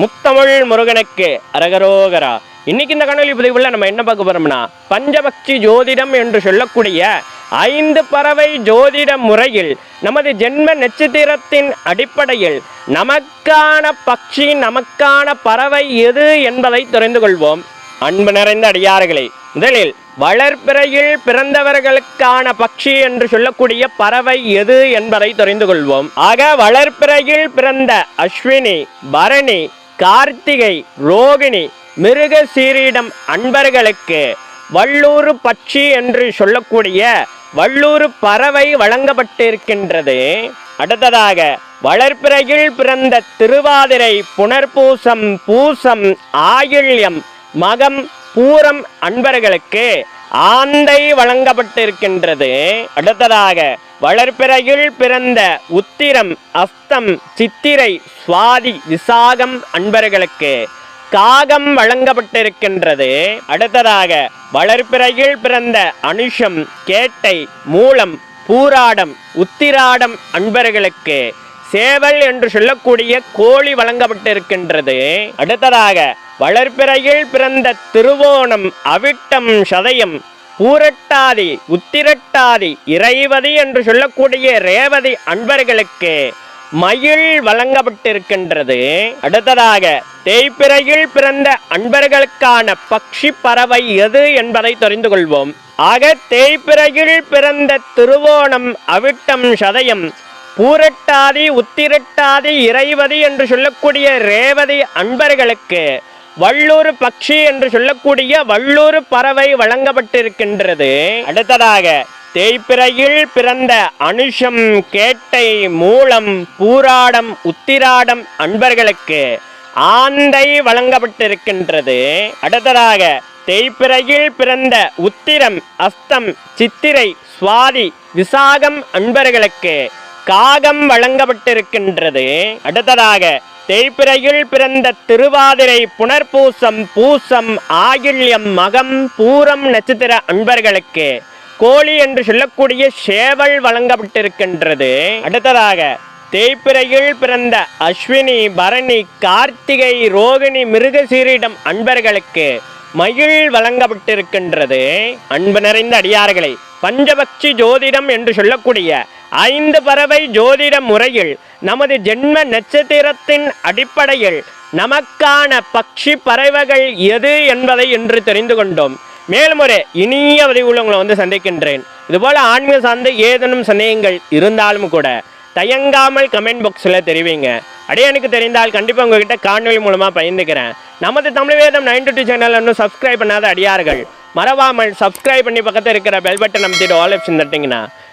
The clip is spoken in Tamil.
முத்தமிழ் முருகனுக்கு அரகரோகரா. இன்னைக்கு இந்த காணொலி பதிவுல நம்ம என்ன பார்க்க போறோம்னா பஞ்சபக்ஷி ஜோதிடம் என்று சொல்லக்கூடிய ஐந்து பறவை ஜோதிட முறையில் நமது ஜென்ம நட்சத்திரத்தின் அடிப்படையில் நமக்கான பக்ஷி நமக்கான பறவை எது என்பதை தெரிந்து கொள்வோம். அன்பு நிறைந்த அடியார்களே முதலில் வளர்ப்பிறையில் பிறந்தவர்களுக்கான பக்ஷி என்று சொல்லக்கூடிய பறவை எது என்பதை தெரிந்து கொள்வோம். ஆக வளர்ப்பிறையில் பிறந்த அஸ்வினி பரணி கார்த்திகை ரோகிணி மிருக சீரிடம் அன்பர்களுக்கு வள்ளூர் பட்சி என்று சொல்லக்கூடிய வள்ளூர் பறவை வழங்கப்பட்டிருக்கின்றது. அடுத்ததாக வளர்ப்பிறையில் பிறந்த திருவாதிரை புனர்பூசம் பூசம் ஆயில்யம் மகம் பூரம் அன்பர்களுக்கு ஆந்தை வழங்கப்பட்டிருக்கின்றது. அடுத்ததாக வளர்பிறையில் பிறந்த உத்திரம் அஸ்தம் சித்திரை சுவாதி விசாகம் அன்பர்களுக்கு காகம் வழங்கப்பட்டிருக்கின்றது. அடுத்ததாக வளர்பிறையில் பிறந்த அனுஷம் கேட்டை மூலம் பூராடம் உத்திராடம் அன்பர்களுக்கு சேவல் என்று சொல்லக்கூடிய கோழி வழங்கப்பட்டிருக்கின்றது. அடுத்ததாக வளர்பிறையில் பிறந்த திருவோணம் அவிட்டம் சதயம் பூரட்டாதி உத்திரட்டாதி இறைவதி என்று சொல்லக்கூடிய ரேவதி அன்பர்களுக்கு மயில் வழங்கப்பட்டிருக்கின்றது. அடுத்ததாக தேய்பிறையில் பிறந்த அன்பர்களுக்கான பக்ஷி பறவை எது என்பதை தெரிந்து கொள்வோம். ஆக தேய்பிறையில் பிறந்த திருவோணம் அவிட்டம் சதயம் பூரட்டாதி உத்திரட்டாதி இறைவதி என்று சொல்லக்கூடிய ரேவதி அன்பர்களுக்கு வள்ளூர் பக்ஷி என்று சொல்லக்கூடிய வள்ளூர் பறவை வழங்கப்பட்டிருக்கின்றது. அடுத்ததாக தேய்பிறையில் பிறந்த அனுஷம் கேட்டை மூலம் பூராடம் உத்திராடம் அன்பர்களுக்கு ஆந்தை வழங்கப்பட்டிருக்கின்றது. அடுத்ததாக தேய்பிறையில் பிறந்த உத்திரம் அஸ்தம் சித்திரை சுவாதி விசாகம் அன்பர்களுக்கு காகம் வழங்கப்பட்டிருக்கின்றது. அடுத்ததாக தேய்பிறையில் பிறந்த திருவாதிரை புனர்பூசம் பூசம் ஆகில்யம் மகம் பூரம் நட்சத்திர அன்பர்களுக்கு கோழி என்று சொல்லக்கூடிய சேவல் வழங்கப்பட்டிருக்கின்றது. அடுத்ததாக தேய்பிறையில் பிறந்த அஸ்வினி பரணி கார்த்திகை ரோகிணி மிருகசீரிடம் அன்பர்களுக்கு மயில் வழங்கப்பட்டிருக்கின்றது. அன்பு நிறைந்த அடியார்களை பஞ்சபக்ஷி ஜோதிடம் என்று சொல்லக்கூடிய ஐந்து பறவை ஜோதிட முறையில் நமது ஜென்ம நட்சத்திரத்தின் அடிப்படையில் நமக்கான பக்ஷி பறவைகள் எது என்பதை இன்று தெரிந்து கொண்டோம். மேலும் ஒரு இனிய பதிவுள்ள உங்களை வந்து சந்திக்கின்றேன். இதுபோல் ஆன்மீக சார்ந்த ஏதேனும் சந்தேகங்கள் இருந்தாலும் கூட தயங்காமல் கமெண்ட் பாக்ஸில் தெரிவிங்க. அப்படியே எனக்கு தெரிந்தால் கண்டிப்பாக உங்ககிட்ட காணொலி மூலமாக பயந்துக்கிறேன். நமது Tamil Vedham nine two channel இன்னும் சப்ஸ்கிரைப் பண்ணாத அடியார்கள் மறவாமல் சப்ஸ்கிரைப் பண்ணி பக்கத்தில் இருக்கிற பெல் பட்டன் அமைத்திட்டு ஆல் ஆப்ஷன் தட்டிங்கன்னா